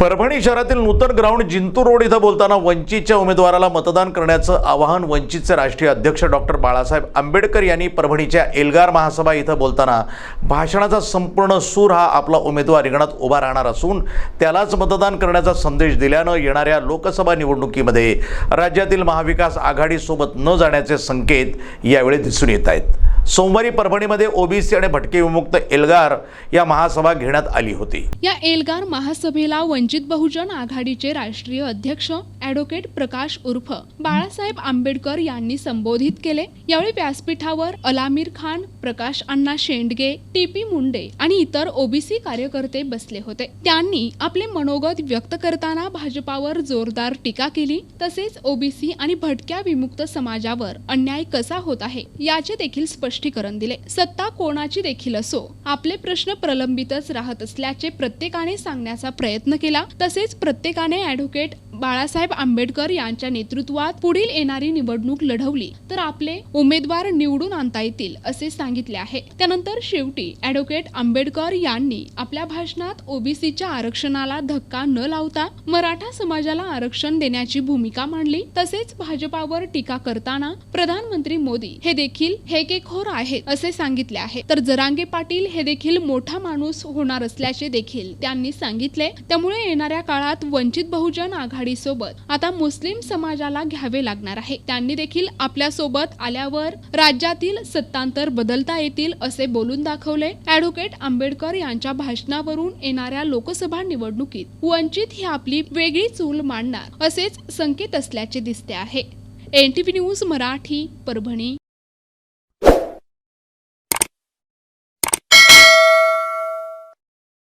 परभणी शहरातील नूतन ground Jintur road इथं बोलताना वंचितच्या उमेदवाराला मतदान करण्याचं आवाहन वंचितचे राष्ट्रीय अध्यक्ष डॉक्टर बाळासाहेब आंबेडकर यांनी परभणीच्या एल्गार महासभा इथं बोलताना भाषणाचा संपूर्ण सूर हा आपला उमेदवार रिंगणात उभा राहणार असून त्यालाच मतदान करण्याचा संदेश दिल्यानं येणाऱ्या लोकसभा निवडणुकीमध्ये राज्यातील महाविकास आघाडीसोबत न जाण्याचे संकेत यावेळी दिसून येत आहेत. सोमवारी परभणीमध्ये ओबीसी आणि भटके विमुक्त एल्गार या महासभा घेण्यात आली होती. या एल्गार महासभेला वंचित बहुजन आघाडीचे राष्ट्रीय अध्यक्ष ॲडव्होकेट प्रकाश उर्फ बाळासाहेब आंबेडकर यांनी संबोधित केले. यावेळी व्यासपीठावर अलामीर खान प्रकाश अण्णा शेंडगे टी पी मुंडे आणि इतर ओबीसी कार्यकर्ते बसले होते. त्यांनी आपले मनोगत व्यक्त करताना भाजपावर जोरदार टीका केली. तसेच ओबीसी आणि भटक्या विमुक्त समाजावर अन्याय कसा होत आहे याचे देखील स्पष्टीकरण दिले. सत्ता कोणाची देखील असो आपले प्रश्न प्रलंबितच राहत असल्याचे प्रत्येकाने सांगण्याचा प्रयत्न केला. तसेच प्रत्येकाने ॲडव्होकेट बाळासाहेब आंबेडकर यांच्या नेतृत्वात पुढील येणारी निवडणूक लढवली तर आपले उमेदवार निवडून आणता येतील असे सांगितले आहे. त्यानंतर शेवटी ऍडव्होकेट आंबेडकर यांनी आपल्या भाषणात ओबीसीच्या आरक्षणाला धक्का न लावता मराठा समाजाला आरक्षण देण्याची भूमिका मांडली. तसेच भाजपावर टीका करताना प्रधानमंत्री मोदी हे देखील हेकेखोर आहेत असे सांगितले आहे. तर जरांगे पाटील हे देखील मोठा माणूस होणार असल्याचे देखील त्यांनी सांगितले. त्यामुळे येणाऱ्या काळात वंचित बहुजन आघाडी सोबत आता मुस्लिम समाजाला घ्यावे लागणार आहे. त्यांनी देखील आपल्यासोबत आल्यावर राज्यातील सत्तांतर बदलता येतील असे बोलून दाखवले. ॲडव्होकेट आंबेडकर यांच्या भाषणावरून येणाऱ्या लोकसभा निवडणुकीत वंचित ही आपली वेगळी चूल मांडणार असेच संकेत असल्याचे दिसते आहे. NTV news Marathi Parbhani.